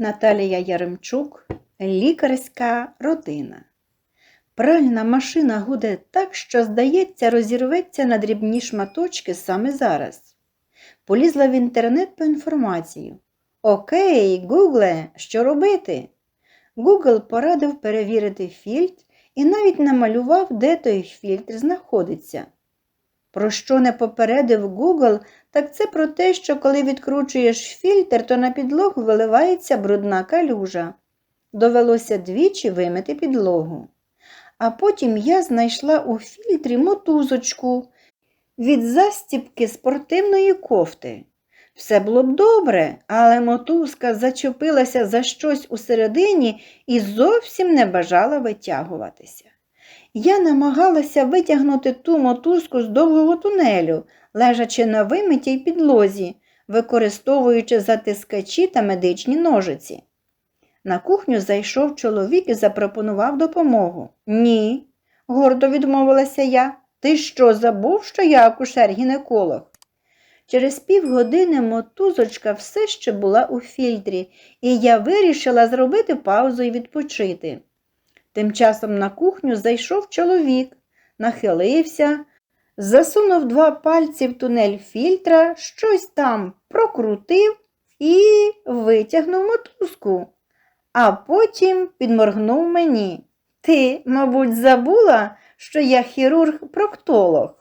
Наталія Яремчук, лікарська родина. Пральна машина гуде так, що, здається, розірветься на дрібні шматочки саме зараз. Полізла в інтернет по інформацію. Окей, Гугле, що робити? Google порадив перевірити фільтр і навіть намалював, де той фільтр знаходиться. Про що не попередив Google, так це про те, що коли відкручуєш фільтр, то на підлогу виливається брудна калюжа. Довелося двічі вимити підлогу. А потім я знайшла у фільтрі мотузочку від застіпки спортивної кофти. Все було б добре, але мотузка зачепилася за щось усередині і зовсім не бажала витягуватися. Я намагалася витягнути ту мотузку з довгого тунелю, лежачи на вимитій підлозі, використовуючи затискачі та медичні ножиці. На кухню зайшов чоловік і запропонував допомогу. Ні, гордо відмовилася я. Ти що, забув, що я акушер-гінеколог? Через півгодини мотузочка все ще була у фільтрі, і я вирішила зробити паузу і відпочити. Тим часом на кухню зайшов чоловік, нахилився, засунув два пальці в тунель фільтра, щось там прокрутив і витягнув мотузку, а потім підморгнув мені. Ти, мабуть, забула, що я хірург-проктолог.